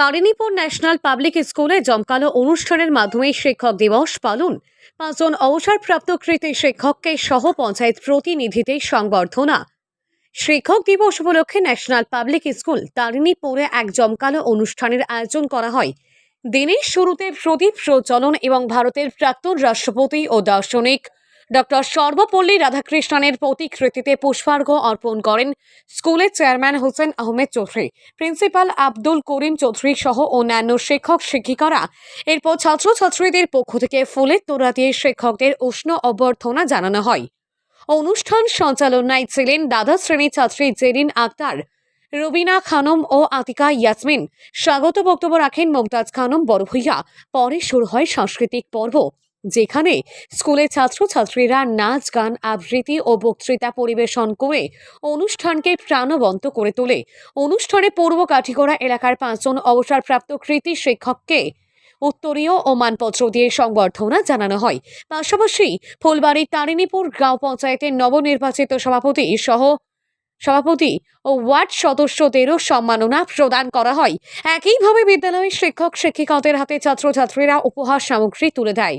Tarinipur national public স্কুলে জমকালো অনুষ্ঠানের মাধ্যমে শিক্ষক দিবস পালন। পাঁচজন অবসরপ্রাপ্ত কৃতি শিক্ষককে সহ পঞ্চায়েত প্রতিনিধিদের সংবর্ধনা। শিক্ষক দিবস উপলক্ষে ন্যাশনাল পাবলিক স্কুল তারিণীপুরে এক জমকালো অনুষ্ঠানের আয়োজন করা হয়। দিনের শুরুতে প্রদীপ প্রচলন এবং ভারতের প্রাক্তন রাষ্ট্রপতি ও দার্শনিক ডক্টর সর্বপল্লী রাধাকৃষ্ণনের প্রতিকৃতিতে পুষ্পার্ঘ অর্পণ করেন স্কুলের চেয়ারম্যান হোসেন আহমেদ চৌধুরী, প্রিন্সিপাল আব্দুল করিম চৌধুরী সহ অন্যান্য শিক্ষক শিক্ষিকারা। এরপর ছাত্রছাত্রীদের পক্ষ থেকে ফুলের তোড়া দিয়ে শিক্ষকদের উষ্ণ অভ্যর্থনা জানানো হয়। অনুষ্ঠান সঞ্চালনায় ছিলেন দ্বাদশ শ্রেণির ছাত্রী জেরিন আক্তার, রবিনা খানম ও আতিকা ইয়াসমিন। স্বাগত বক্তব্য রাখেন মমতাজ খানম বড় ভূঁইয়া পরে শুরু হয় সাংস্কৃতিক পর্ব। যেখানে স্কুলের ছাত্রছাত্রীরা নাচ, গান, আবৃত্তি ও বক্তৃতা পরিবেশন করে অনুষ্ঠানকে প্রাণবন্ত করে তোলে। অনুষ্ঠানে পূর্ব কাঠিগড়া এলাকার পাঁচজন অবসরপ্রাপ্ত কৃতি শিক্ষককে উত্তরীয় ও মানপত্র দিয়ে সংবর্ধনা জানানো হয়। পাশাপাশি ফুলবাড়ির তারিণীপুর গ্রাম পঞ্চায়েতের নবনির্বাচিত সভাপতি সহ সভাপতি ও ওয়ার্ড সদস্যদেরও সম্মাননা প্রদান করা হয়। একইভাবে বিদ্যালয়ের শিক্ষক, শিক্ষিকাদের হাতে ছাত্রছাত্রীরা উপহার সামগ্রী তুলে দেয়।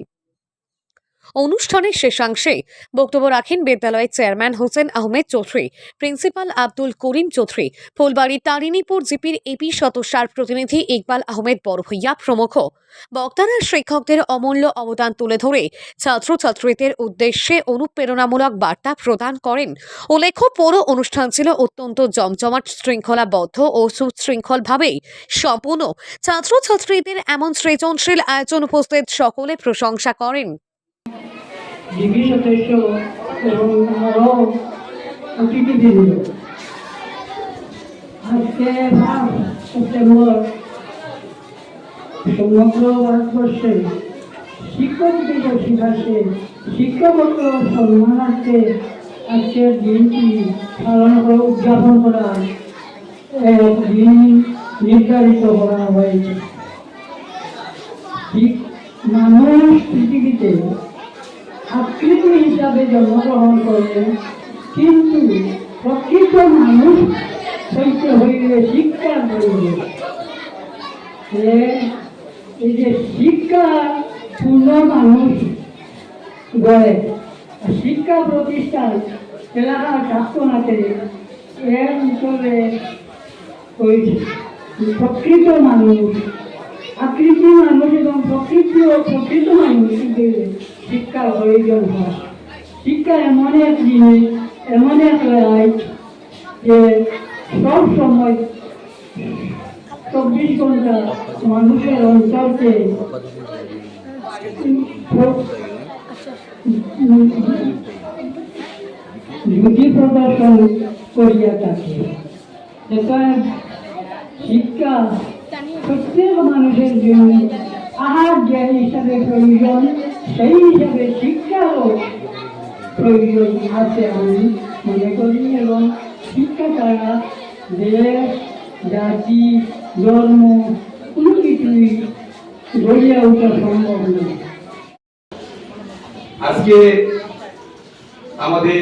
অনুষ্ঠানের শেষাংশে বক্তব্য রাখেন বিদ্যালয়ের চেয়ারম্যান হোসেন আহমেদ চৌধুরী, প্রিন্সিপাল আব্দুল করিম চৌধুরী ফুলবাড়ি তারিণীপুর জিপির এপি সদস্যার প্রতিনিধি ইকবাল আহমেদ বড়ভূইয়া প্রমুখ। বক্তারা শিক্ষকদের অমূল্য অবদান তুলে ধরে ছাত্রছাত্রীদের উদ্দেশ্যে অনুপ্রেরণামূলক বার্তা প্রদান করেন। উল্লেখ্য, পুরো অনুষ্ঠান ছিল অত্যন্ত জমজমাট, শৃঙ্খলাবদ্ধ ও সুশৃঙ্খলভাবেই সম্পূর্ণ। ছাত্রছাত্রীদের এমন সৃজনশীল আয়োজন উপস্থিত সকলে প্রশংসা করেন। ডিবি সদস্য এবং আরও অতিথিবৃন্দ আজকে সেপ্টেম্বর, সমগ্র ভারতবর্ষে শিক্ষক দিবস হিসাবে শিক্ষকত্ব সম্মানার্থে আজকের দিনটি পালন করে উদযাপন করা এক দিন নির্ধারিত করা হয়েছে। মানুষ পৃথিবীতে আকৃতি হিসাবে জন্মগ্রহণ করেন কিন্তু প্রকৃত মানুষ হইতে হইলে প্রয়োজন যে এই যে শিক্ষা পূর্ণ মানুষ গড়ে, শিক্ষা প্রতিষ্ঠান এলাকার ছাত্রনাতে এর ভিতরে হয়েছে প্রকৃত মানুষ, আকৃতি মানুষ এবং প্রকৃতি ও প্রকৃত মানুষদের শিক্ষার প্রয়োজন হয় শিক্ষা এমন এক জিনিস, এমন এক যে সব সময় চব্বিশ ঘণ্টা মানুষের অন্তরকে ঝুঁকি প্রদর্শন করিয়া থাকে। এটা শিক্ষা প্রত্যেক মানুষের জন্য আহার জ্ঞান হিসাবে প্রয়োজন। সেই হিসাবে শিক্ষারও প্রয়োজন আছে আমি মনে করি এবং শিক্ষা ছাড়া দেশ, জাতি, ধর্ম, কোনো কিছুই গড়িয়া ওঠা সম্ভব নয়। আজকে আমাদের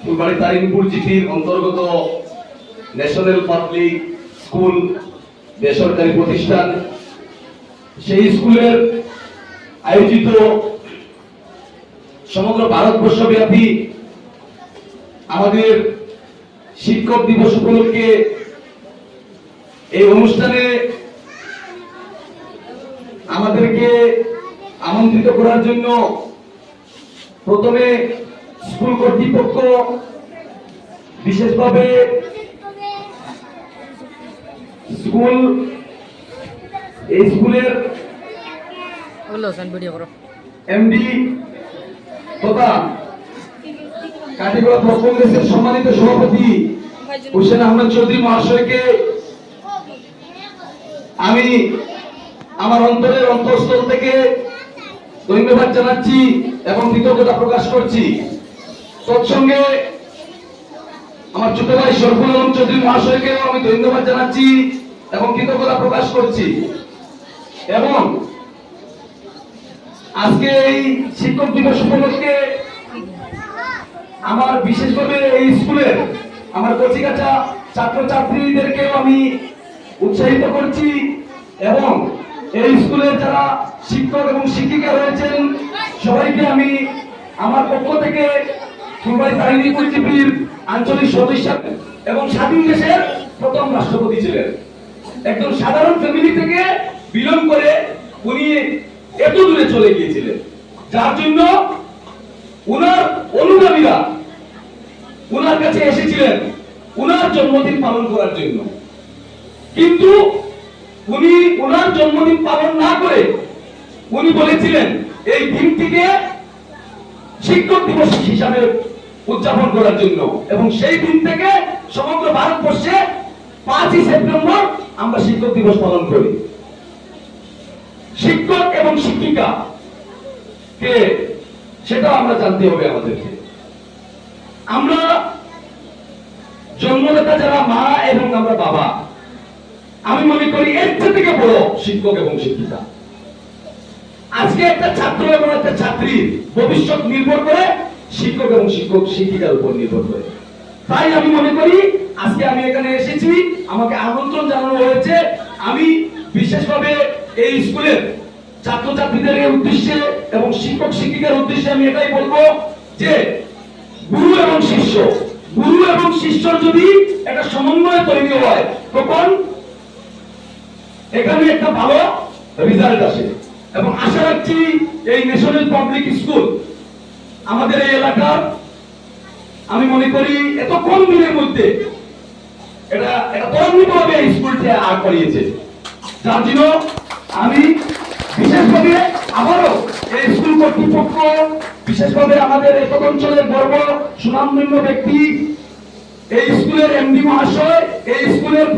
ফুলবাড়ি তারিণপুর জিপির অন্তর্গত ন্যাশনাল পাবলিক স্কুল বেসরকারি প্রতিষ্ঠান, সেই স্কুলের আয়োজিত সমগ্র ভারতবর্ষব্যাপী আমাদের শিক্ষক দিবস উপলক্ষে এই অনুষ্ঠানে আমাদেরকে আমন্ত্রিত করার জন্য প্রথমে স্কুল কর্তৃপক্ষ বিশেষভাবে স্কুল, এই স্কুলের বলল সেন ভিডিও করো। এমডি তথা কাটিগড়া ব্লক কংগ্রেসের সম্মানিত সভাপতি হোসেন আহমেদ চৌধুরী মহাশয়কে আমি আমার অন্তরের অন্তঃস্থল থেকে ধন্যবাদ জানাচ্ছি এবং কৃতজ্ঞতা প্রকাশ করছি। তৎসঙ্গে আমার ছোট ভাই আলম চৌধুরী মহাশয়কেও আমি ধন্যবাদ জানাচ্ছি এবং কৃতজ্ঞতা প্রকাশ করছি। এবং আজকে এই শিক্ষক দিবস উপলক্ষে আমার বিশেষভাবে এই স্কুলের আমার কচিকাচা ছাত্রছাত্রীদেরকেও আমি উৎসাহিত করছি এবং এই স্কুলের যারা শিক্ষক এবং শিক্ষিকা রয়েছেন, সবাইকে আমি আমার পক্ষ থেকে ফুলবাড়ি বাহিনী পরিচিতির আঞ্চলিক সদস্য এবং স্বাধীন দেশের প্রথম রাষ্ট্রপতি ছিলেন। একজন সাধারণ ফ্যামিলি থেকে বিলং করে উনি এত দূরে চলে গিয়েছিলেন। যার জন্য উনার অনুগামীরা উনার কাছে এসেছিলেন উনার জন্মদিন পালন করার জন্য। কিন্তু উনি ওনার জন্মদিন পালন না করে উনি বলেছিলেন, এই দিনটিকে শিক্ষক দিবস হিসাবে উদযাপন করার জন্য। এবং সেই দিন থেকে সমগ্র ভারতবর্ষে পাঁচই সেপ্টেম্বর আমরা শিক্ষক দিবস পালন করি। শিক্ষক এবং শিক্ষিকা। কে? সেটাও আমরা জানতে হবে আমাদেরকে। আমরা জন্মদাতা যারা, মা এবং আমরা বাবা। আমি মনে করি এর থেকে বড় শিক্ষক এবং শিক্ষিকা। আজকে একটা ছাত্র এবং একটা ছাত্রীর ভবিষ্যৎ নির্ভর করে, শিক্ষক এবং শিক্ষক, শিক্ষিকার উপর নির্ভর করে। তাই আমি মনে করি, আজকে আমি এখানে এসেছি, আমাকে আমন্ত্রণ জানানো হয়েছে। আমি বিশেষভাবে এই ছাত্রছাত্রীদের উদ্দেশ্যে এবং শিক্ষক শিক্ষিকার উদ্দেশ্যে আমি এটাই বলব যে গুরু এবং শিষ্য, গুরু এবং যদি একটা সমন্বয় তৈরি হয়, তখন এখানে একটা ভালো রেজাল্ট আসে। এবং আশা রাখছি এই ন্যাশনাল পাবলিক স্কুল আমাদের এই এলাকার, আমি মনে করি এত কম দিনের মধ্যে এটা এটা ত্বরান্বিত ভাবে স্কুলটি আর করিয়েছে। যার জন্য আমি বিশেষভাবে আবারও এই স্কুল কর্তৃপক্ষ, বিশেষভাবে আমাদের এই অঞ্চলের গর্ব, সুনামধন্য ব্যক্তি, এই স্কুলের এমডি মহাশয়, এই স্কুলের